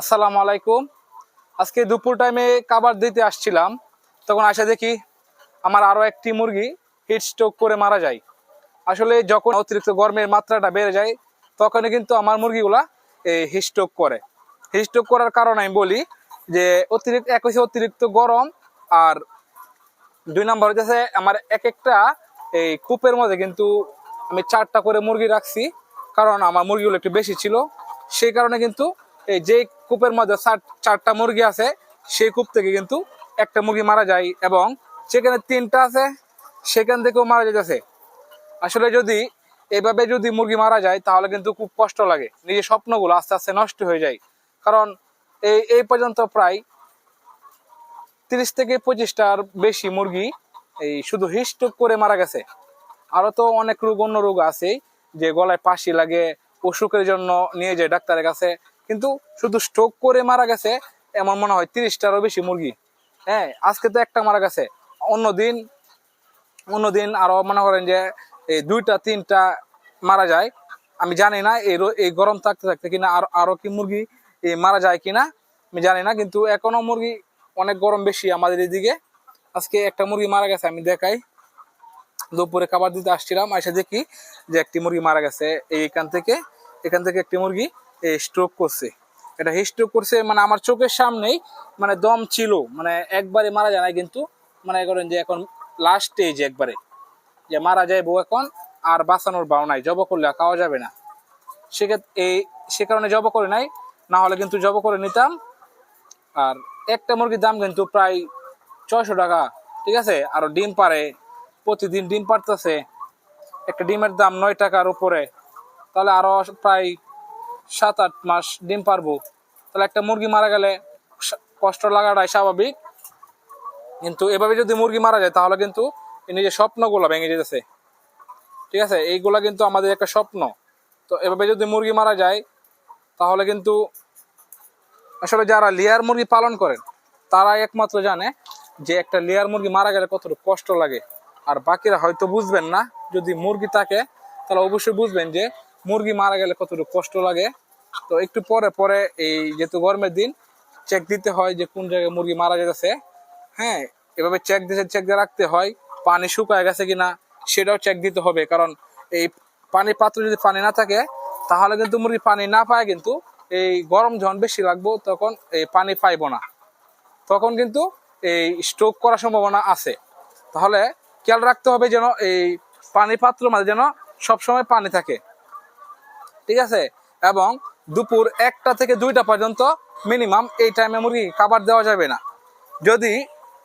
আসসালামু আলাইকুম। আজকে দুপুর টাইমে কাবার দিতে আসছিলাম। তখন আসে দেখি আমার আরও একটি মুরগি হিট স্ট্রোক করে মারা যায়। আসলে যখন অতিরিক্ত গরমের মাত্রাটা বেড়ে যায়, তখনই কিন্তু আমার মুরগিগুলা এই হিট স্ট্রোক করে। হিট স্ট্রোক করার কারণ আমি বলি যে, অতিরিক্ত, এক হচ্ছে অতিরিক্ত গরম আর দুই নাম্বার হচ্ছে আমার এক একটা এই কূপের মধ্যে কিন্তু আমি চারটা করে মুরগি রাখছি। কারণ আমার মুরগিগুলো একটু বেশি ছিল। সেই কারণে কিন্তু এই যে কূপের মধ্যে চার- চারটা মুরগি আছে, সেই কূপ থেকে কিন্তু একটা মুরগি মারা যায় এবং সেখানে তিনটা আছে, সেখান থেকেও মারা যেতেছে আসলে যদি এভাবে যদি মুরগি মারা যায়, তাহলে কিন্তু খুব কষ্ট লাগে। নিজের স্বপ্নগুলো আস্তে আস্তে নষ্ট হয়ে যায়। কারণ এই এই পর্যন্ত প্রায় তিরিশ থেকে পঁচিশটার বেশি মুরগি এই শুধু হিস্টোক করে মারা গেছে। আরও তো অনেক রোগ অন্য রোগ আছে, যে গলায় পাশি লাগে, অসুখের জন্য নিয়ে যায় ডাক্তারের কাছে। কিন্তু শুধু স্ট্রোক করে মারা গেছে এমন মনে হয় তিরিশটারও বেশি মুরগি। হ্যাঁ আজকে তো একটা মারা গেছে। অন্যদিন অন্যদিন আরও মনে করেন যে, এই দুইটা, তিনটা মারা যায়। আমি জানি না এই এই গরম থাকতে থাকতে কিনা আর আরও কি মুরগি মারা যায় কিনা, আমি জানি না, কিন্তু এখনও মুরগি অনেক গরম বেশি আমাদের এদিকে। আজকে একটা মুরগি মারা গেছে, আমি দেখাই। দুপুরে খাবার দিতে আসছিলাম এসে দেখি যে একটি মুরগি মারা গেছে এইখান থেকে। এখান থেকে একটি মুরগি। স্ট্রোক করছে। এটা স্ট্রোক করছে মানে আমার চোখের সামনেই মানে দম ছিল মানে একবারে মারা যায় না কিন্তু মানে করেন যে এখন লাস্ট স্টেজ একবারে। যে মারা যায় বউ এখন, আর বাঁচানোর বাও নাই, জব করলে খাওয়া যাবে না। সেক্ষেত্রে এই, সে কারণে জব করে নাই, না হলে কিন্তু জব করে নিতাম। আর একটা মুরগির দাম কিন্তু প্রায় ছয়শো টাকা, ঠিক আছে? আর ডিম পারে প্রতিদিন ডিম পারতেছে একটা ডিমের দাম নয় টাকার উপরে। তাহলে আরও প্রায় সাত আট মাস ডিম পারব। তাহলে একটা মুরগি মারা গেলে কষ্ট লাগাটাই স্বাভাবিক। কিন্তু এভাবে যদি মুরগি মারা যায়, তাহলে কিন্তু নিজের স্বপ্নগুলো ভেঙে যেতেছে। ঠিক আছে? এইগুলা কিন্তু আমাদের একটা স্বপ্ন। তো এভাবে যদি মুরগি মারা যায়, তাহলে কিন্তু আসলে যারা লেয়ার মুরগি পালন করেন তারা একমাত্র জানে যে একটা লেয়ার মুরগি মারা গেলে কতটুকু কষ্ট লাগে। আর বাকিরা হয়তো বুঝবেন না। যদি মুরগি থাকে, তাহলে অবশ্যই বুঝবেন যে মুরগি মারা গেলে কতটুকু কষ্ট লাগে? তো একটু পরে পরে এই যেহেতু গরমের দিন চেক দিতে হয় যে কোন জায়গায় মুরগি মারা যেতেছে। হ্যাঁ এভাবে চেক দিতে চেক দিয়ে রাখতে হয়, পানি শুকায় গেছে কিনা, সেটাও চেক দিতে হবে। কারণ এই পানি পাত্র যদি পানি না থাকে, তাহলে কিন্তু মুরগি পানি না পায়, কিন্তু এই গরম যখন বেশি লাগবো, তখন এই পানি পাইবো না। তখন কিন্তু এই স্ট্রোক করার সম্ভাবনা আছে। তাহলে খেয়াল রাখতে হবে যেন এই পানি পাত্র মাঝে যেন সবসময় পানি থাকে। ঠিক আছে? এবং দুপুর একটা থেকে দুইটা পর্যন্ত মিনিমাম এই টাইমে মুরগি খাবার দেওয়া যাবে না। যদি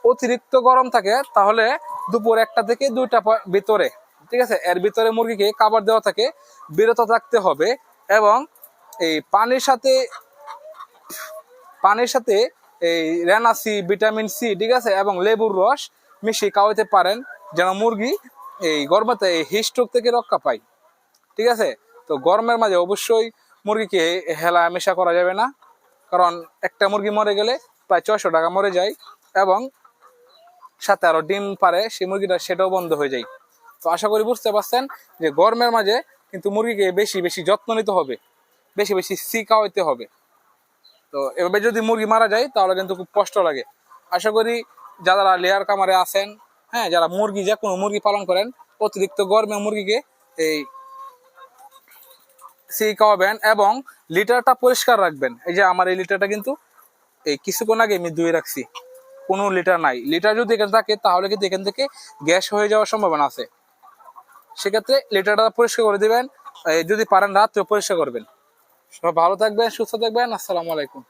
অতিরিক্ত গরম থাকে, তাহলে দুপুর একটা থেকে দুইটা ভিতরে, ঠিক আছে? এর ভিতরে মুরগিকে খাবার দেওয়া থাকে, বিরত থাকতে হবে এবং এই পানির সাথে পানির সাথে এই রেনা সি, ভিটামিন সি, ঠিক আছে? এবং লেবুর রস মিশিয়ে খাওয়াতে পারেন, যেন মুরগি এই গরমতে এই হিস্ট্রোক থেকে রক্ষা পায়, ঠিক আছে? তো গরমের মাঝে অবশ্যই মুরগিকে হেলা মেশা করা যাবে না। কারণ একটা মুরগি মরে গেলে প্রায় ছয়শো টাকা মরে যায় এবং সাথে আরও ডিম পারে, সেই মুরগিটা সেটাও বন্ধ হয়ে যায়। তো আশা করি বুঝতে পারছেন যে গরমের মাঝে কিন্তু মুরগিকে বেশি বেশি যত্ন নিতে হবে, বেশি বেশি সি খাওয়াইতে হবে। তো এভাবে যদি মুরগি মারা যায়, তাহলে কিন্তু খুব কষ্ট লাগে। আশা করি যারা লেয়ার কামারে আছেন হ্যাঁ যারা মুরগি যে কোনো মুরগি পালন করেন, অতিরিক্ত গরমে মুরগিকে এই সি এবং লিটারটা পরিষ্কার রাখবেন। এই যে আমার এই লিটারটা কিন্তু এই কিছুক্ষণ আগে আমি ধুয়ে রাখছি। কোনো লিটার নাই। লিটার যদি এখানে থাকে, তাহলে কিন্তু এখান থেকে গ্যাস হয়ে যাওয়ার সম্ভাবনা আছে। সেক্ষেত্রে লিটারটা পরিষ্কার করে দেবেন। যদি পারেন রাত্রেও পরিষ্কার করবেন। সব ভালো থাকবেন, সুস্থ থাকবেন। আসসালামু আলাইকুম।